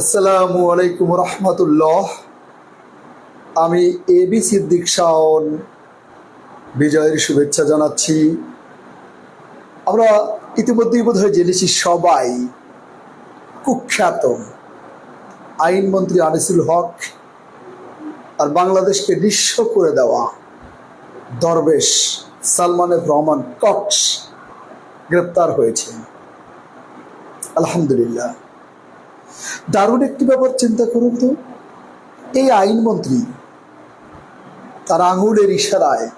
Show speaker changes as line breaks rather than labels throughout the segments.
আসসালামু আলাইকুম রহমতুল্লাহ। আমি এ বি সিদ্দিক শাওন। বিজয়ের শুভেচ্ছা জানাচ্ছি। আমরা ইতিমধ্যেই বোধ হয় জেনেছি সবাই কুখ্যাত আইনমন্ত্রী আনিসুল হক আর বাংলাদেশকে নিঃস্ব করে দেওয়া দরবেশ সালমানের রহমান কক্স গ্রেপ্তার হয়েছে। আলহামদুলিল্লাহ। দারুণ একটি ব্যাপার চিন্তা করুন তো। এই আইনমন্ত্রী তার আঙুলের ইশারায়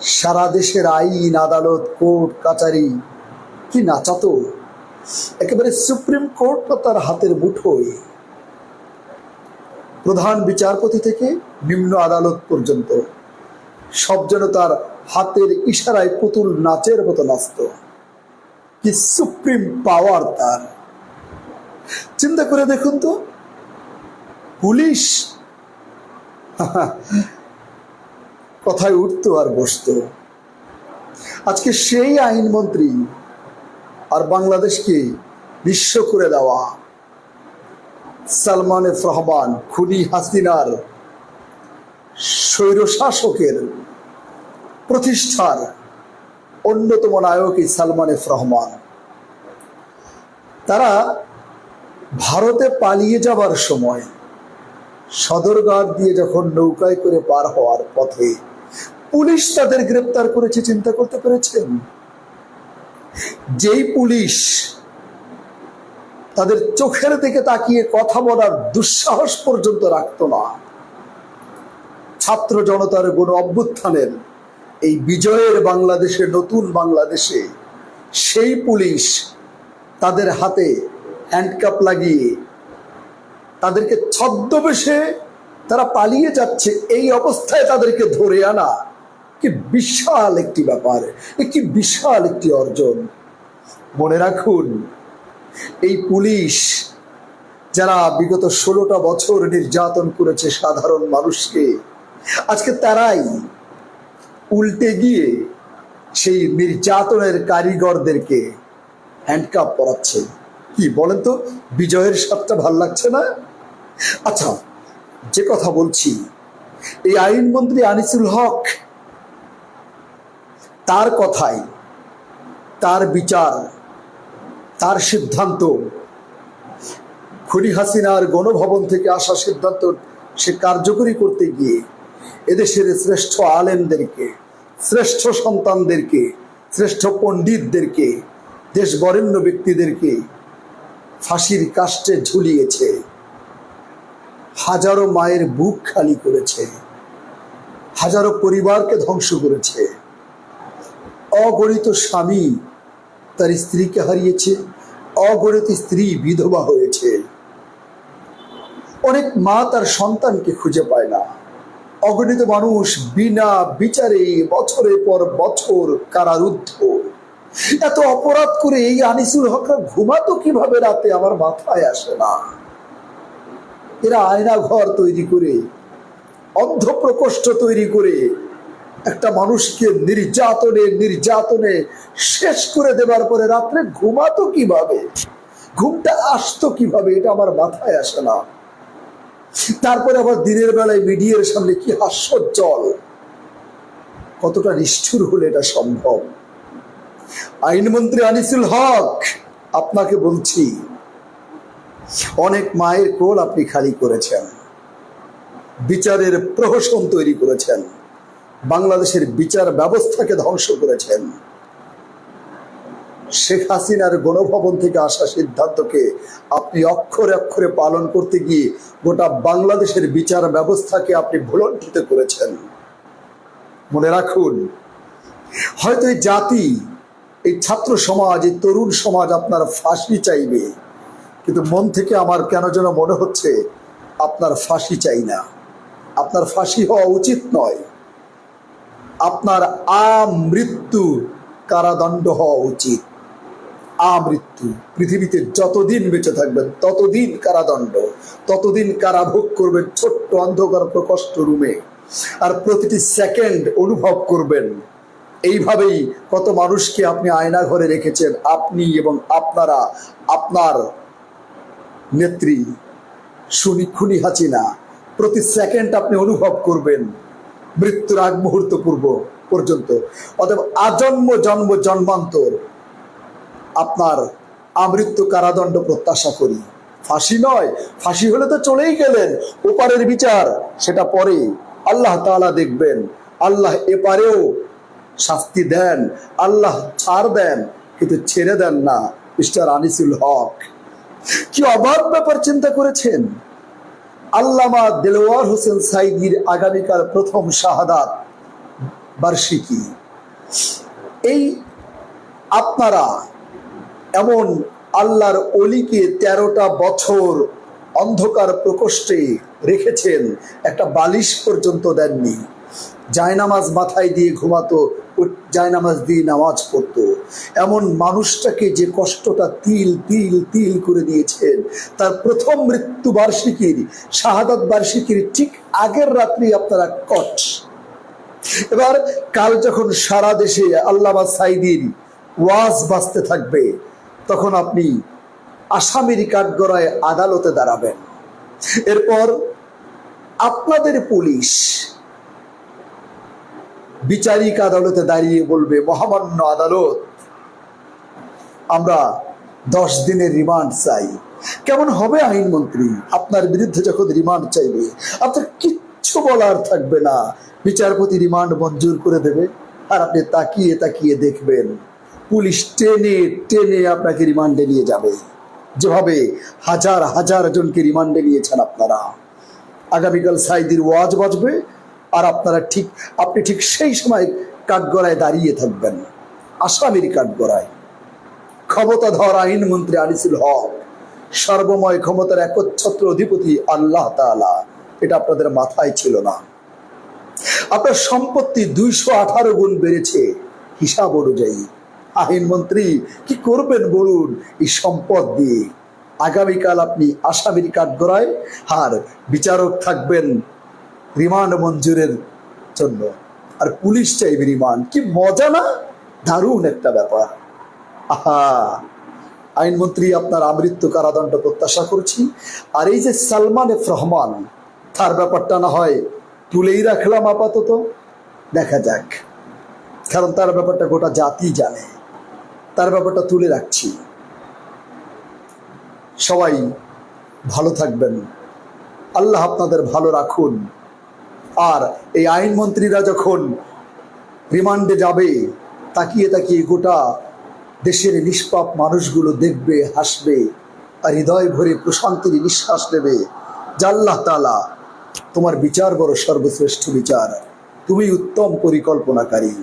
সারা দেশের আইন, আদালত, কোর্ট, কাচারি, কি নাচাতো? একেবারে সুপ্রিম কোর্ট তার হাতের মুঠোয় প্রধান বিচারপতি থেকে নিম্ন আদালত পর্যন্ত সব যেন তার হাতের ইশারায় পুতুল নাচের মতো নাচত। কি সুপ্রিম পাওয়ার তার। চিন্তা করে দেখুন তো। পুলিশ? কথায় উঠতো আর বসতো। আজকে সেই আইনমন্ত্রী আর বাংলাদেশকে বিশ্ব করে দেওয়া। সালমান এফ রহমান, খুনি হাসিনার স্বৈরশাসকের প্রতিষ্ঠার অন্যতম নায়ক এই সালমান এফ রহমান। তারা ভারতে পালিয়ে যাবার সময় সদরঘাট দিয়ে যখন নৌকায় করে পার হওয়ার পথে পুলিশ তাদের গ্রেপ্তার করেছে, চিন্তা করতে পেরেছেন? যেই পুলিশ তাদের চোখের দিকে তাকিয়ে কথা বলার দুঃসাহস পর্যন্ত রাখত না, ছাত্র জনতার গণ অভ্যুত্থানের এই বিজয়ের বাংলাদেশে, নতুন বাংলাদেশে সেই পুলিশ তাদের হাতে হ্যান্ডকাপ লাগিয়ে তাদেরকে ছদ্মবেশে তারা পালিয়ে যাচ্ছে, এই অবস্থায় তাদেরকে ধরে আনা। কি বিশাল একটি ব্যাপার কি বিশাল একটি অর্জন। মনে রাখুন, এই পুলিশ যারা বিগত ষোলোটা বছর নির্যাতন করেছে সাধারণ মানুষকে, আজকে তারাই উল্টে গিয়ে সেই নির্যাতনের কারিগরদেরকে হ্যান্ডকাপ পরাচ্ছে। কি বলেন তো? বিজয়ের স্বাদটা ভালো লাগছে না? আচ্ছা যে কথা বলছি, এই আইনমন্ত্রী আনিসুল হক তার কথাই তার বিচার, তার সিদ্ধান্ত, খুনি হাসিনার গণভবন থেকে আসা সিদ্ধান্ত সে কার্যকরী করতে গিয়ে এদেশের শ্রেষ্ঠ আলেমদেরকে, শ্রেষ্ঠ সন্তানদেরকে, শ্রেষ্ঠ পণ্ডিতদেরকে দেশ বরেণ্য ব্যক্তিদেরকে ফাঁসির কাষ্টে ঝুলিয়েছে। হাজারো মায়ের বুক খালি করেছে। হাজারো পরিবারকে ধ্বংস করেছে। অগণিত স্বামী তার স্ত্রীকে হারিয়েছে। অগণিত স্ত্রী বিধবা হয়েছে। অনেক মা তার সন্তানকে খুঁজে পায় না। অগণিত মানুষ বিনা বিচারে বছরের পর বছর কারারুদ্ধ। এত অপরাধ করে এই আনিসুল হকরা ঘুমাতো কীভাবে রাতে? আমার মাথায় আসে না। এরা আয়না ঘর তৈরি করে অন্ধ প্রকোষ্ঠ তৈরি করে, একটা মানুষকে নির্যাতনে নির্যাতনে শেষ করে দেবার পরে রাত্রে ঘুমাতো কীভাবে? ঘুমটা আসতো কীভাবে? এটা আমার মাথায় আসে না। তারপরে আবার দিনের বেলায় মিডিয়ার সামনে কি হাস্যজ্জ্বল। কতটা নিষ্ঠুর হলে এটা সম্ভব? আইনমন্ত্রী আনিসুল হক, আপনাকে বলছি, অনেক মায়ের কোল আপনি খালি করেছেন। বিচারের প্রহসন তৈরি করেছেন। বাংলাদেশের বিচার ব্যবস্থাকে ধ্বংস করেছেন। শেখ হাসিনার গণভবন থেকে আসা সিদ্ধান্তকে আপনি অক্ষরে অক্ষরে পালন করতে গিয়ে গোটা বাংলাদেশের বিচার ব্যবস্থাকে আপনি ভুলণ্ঠিত করেছেন। মনে রাখুন, হয়তো এই জাতি এই ছাত্র সমাজ, এই তরুণ সমাজ আপনার ফাঁসি চাইবে। কিন্তু মন থেকে আমার কেন যেন মনে হচ্ছে, আপনার ফাঁসি চাই না। আপনার ফাঁসি হওয়া উচিত নয়। আপনার আমৃত্যু কারাদণ্ড হওয়া উচিত। আমৃত্যু, পৃথিবীতে যতদিন বেঁচে থাকবেন, ততদিন কারাদণ্ড, ততদিন কারাভোগ করবেন ছোট্ট অন্ধকার প্রকষ্ট রুমে। আর প্রতিটি সেকেন্ড অনুভব করবেন এইভাবেই কত মানুষকে আপনি আয়না ঘরে রেখেছেন, আপনি এবং আপনারা, আপনার নেত্রী শুনি খুনি হাসিনা, প্রতি সেকেন্ড আপনি অনুভব করবেন মৃত্যুর আগ মুহূর্ত পূর্ব পর্যন্ত। অতএব আজন্ম, জন্ম, জন্মান্তর আপনার আমৃত্যু কারাদণ্ড প্রত্যাশা করি। ফাঁসি নয়, ফাঁসি হলে তো চলেই গেলেন, ওপারের বিচার, সেটা পরে আল্লাহ তাআলা দেখবেন, আল্লাহ এপারেও শাস্তি দেন, আল্লাহ ছাড় দেন, কিন্তু ছেড়ে দেন না মিস্টার আনিসুল হক। কি অবাক ব্যাপার চিন্তা করেছেন? আল্লামা দেলোয়ার হোসেন সাইদির আগামীকাল প্রথম শাহাদাত বার্ষিকী। এই আপনারা এমন আল্লাহর অলিকে তেরোটা বছর অন্ধকার প্রকোষ্ঠে রেখেছেন, একটা বালিশ পর্যন্ত দেননি। জায়নামাজ মাথায় দিয়ে ঘুমাতো জায়নামাজ দিয়ে নামাজ পড়তো। এমন মানুষটাকে যে কষ্টটা তিল তিল তিল করে দিয়েছেন, তার প্রথম মৃত্যু বার্ষিকীর, শাহাদাত বার্ষিকীর ঠিক আগের রাত্রি আপনারা কট। এবার কাল যখন সারা দেশে আল্লামা সাইদির ওয়াজ বাঁচতে থাকবে, তখন আপনি আসামির কাঠগড়ায় আদালতে দাঁড়াবেন। এরপর আপনাদের পুলিশ বিচারিক আদালতে দাঁড়িয়ে বলবে, মহামান্য আদালত, আমরা দশ দিনের রিমান্ড চাই। কেমন হবে আইনমন্ত্রী? আপনার বিরুদ্ধে যখন রিমান্ড চাইবে, আপনার কিচ্ছু বলার থাকবে না। বিচারপতি রিমান্ড মঞ্জুর করে দেবে আর আপনি তাকিয়ে তাকিয়ে দেখবেন, পুলিশ টেনে টেনে আপনাকে রিমান্ডে নিয়ে যাবে। যেভাবে হাজার হাজার জনকে রিমান্ডে নিয়েছেন আপনারা। আগামীকাল সাইদির ওয়াজ বাজবে আর আপনারা ঠিক, আপনি ঠিক সেই সময় কাঠগড়ায় দাঁড়িয়ে থাকবেন। আসামির কাঠগড়ায়। ক্ষমতাধর আইনমন্ত্রী আনিসুল হক, সর্বময় ক্ষমতার একচ্ছত্র অধিপতি আল্লাহ তাআলা, এটা আপনাদের মাথায় ছিল না। আপনার সম্পত্তি দুইশো আঠারো গুণ বেড়েছে হিসাব অনুযায়ী। আইনমন্ত্রী কি করবেন বলুন এই সম্পদ দিয়ে? আগামীকাল আপনি আসামির কাঠগড়ায়, আর বিচারক থাকবেন রিমান্ড মঞ্জুরের জন্য। আর পুলিশ চাইবে রিমান্ড। কি মজা না? দারুণ একটা ব্যাপার। আহা! আইনমন্ত্রী আপনার আমৃত্যু কারাদণ্ড প্রত্যাশা করছি। আর এই যে সালমান এফ রহমান, তার ব্যাপারটা না হয় তুলেই রাখলাম আপাতত। দেখা যাক। কারণ তার ব্যাপারটা গোটা জাতি জানে। তার ব্যাপারটা তুলে রাখছি। সবাই ভালো থাকবেন। আল্লাহ আপনাদের ভালো রাখুন। আর এই আইনমন্ত্রীরা যখন রিমান্ডে যাবে, তাকিয়ে তাকিয়ে গোটা দেশের নিষ্পাপ মানুষগুলো দেখবে, হাসবে, আর হৃদয় ভরে প্রশান্তির নিঃশ্বাস নেবে। জাল্লাহ তালা তোমার বিচার বড় সর্বশ্রেষ্ঠ বিচার। তুমি উত্তম পরিকল্পনাকারী।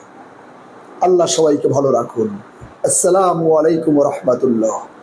আল্লাহ সবাইকে ভালো রাখুন। আসসালামু আলাইকুম রহমতুল্লাহ।